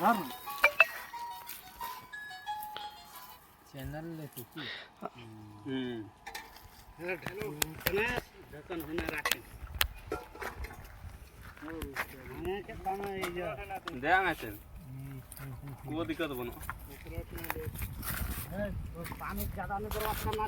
সাধারণ চ্যানেল লেখি কি হুম হ্যাঁ ঢালো ক্লাস ঢাকন হনা রাখেন দেয়া আছেন কুয়ো দিকে পানি জাদানো তো রাস্তা না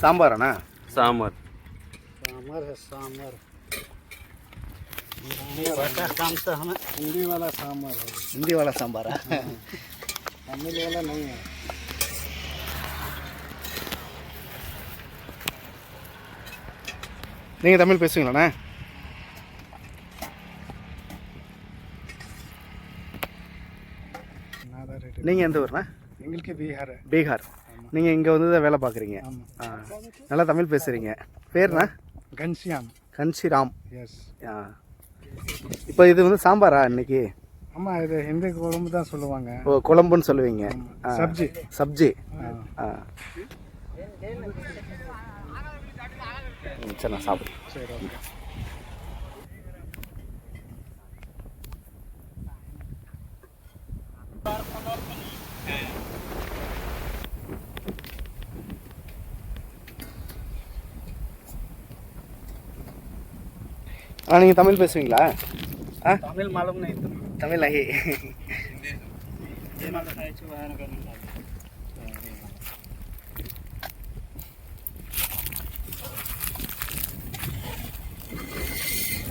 सामर है सामर बड़ा काम तो हमें हिंदी वाला सामर है ஹிந்தி வாழை சாம்பாரா तमिल वाला नहीं है நீங்கள் தமிழ் பேசுவீங்களாண்ணா நீங்கள் எந்த ஊர்ண்ணா எங்களுக்கு பீகார் பீகார் நீங்கள் இங்கே வந்து தான் வேலை பார்க்குறீங்க. நல்லா தமிழ் பேசுகிறீங்க பேர்னா கன்ஷியாம் கன்ஷிராம் எஸ் இப்போ இது வந்து சாம்பாரா இன்னைக்கு? ஆமாம் இது ஹிந்தி குழம்பு தான் சொல்லுவாங்க. ஓ குழம்புன்னு சொல்லுவீங்க. சப்ஜி. சப்ஜி. ஆ. சரி நான் சாப்பிடுறேன். சரி ஆ நீங்கள் தமிழ் பேசுவீங்களா? ஆ? தமிழ் மாலும் தமிழ் ஆகி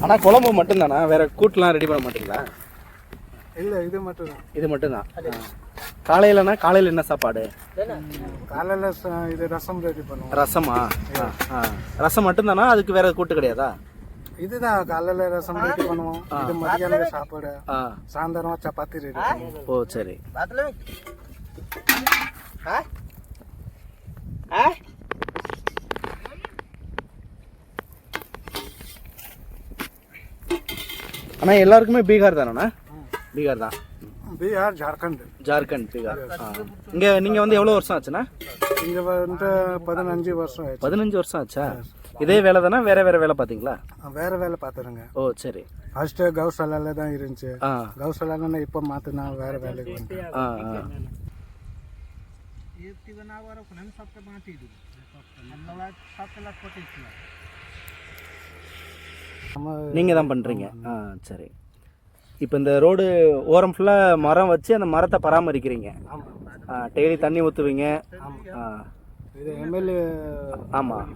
ஆனால் குழம்பு மட்டும்தானா? வேற கூட்டெலாம் ரெடி பண்ண மாட்டீங்களா? இல்லை இது மட்டும்தான். இது மட்டும்தான். காலையிலனா காலையில் என்ன சாப்பாடு? காலையில் இது ரசம் ரெடி பண்ணுவோம். ரசமா? ரசம் மட்டும்தானா? அதுக்கு வேற கூட்டு கிடையாதா? இதுதான் காலையில் ரசம் ரெடி பண்ணுவோம் இது மதியானம் சாப்பாடு? சாயந்தரம் சப்பாத்தி ரெடி ஓ சரி. அண்ணா எல்லாருக்குமே பீகார் தானேண்ணா பீகார் தான். பீகார் ஜார்க்கண்ட். ஜார்க்கண்ட் பீகார். இங்கே நீங்கள் வந்து எவ்வளோ வருஷம் ஆச்சுண்ணா? இங்கே வந்து பதினஞ்சு வருஷம் ஆயிடுச்சு. பதினஞ்சு வருஷம் ஆச்சா? இதே வேலை தானே வேற வேற வேலை பார்த்தீங்களா வேற வேலை பார்த்துருங்க ஓ சரி. ஃபர்ஸ்ட் கௌசாலால தான் இருந்துச்சு. கௌசாலால இப்போ மாற்றினா வேற வேலைக்கு நீங்கள் தான் பண்ணுறீங்க ஆ சரி. இப்போ இந்த ரோடு ஓரம் ஃபுல்லாக மரம் வச்சு அந்த மரத்தை பராமரிக்கிறீங்க. டெய்லி தண்ணி ஊற்றுவீங்க ஆ. இது எம்எல்ஏ ஆமாம்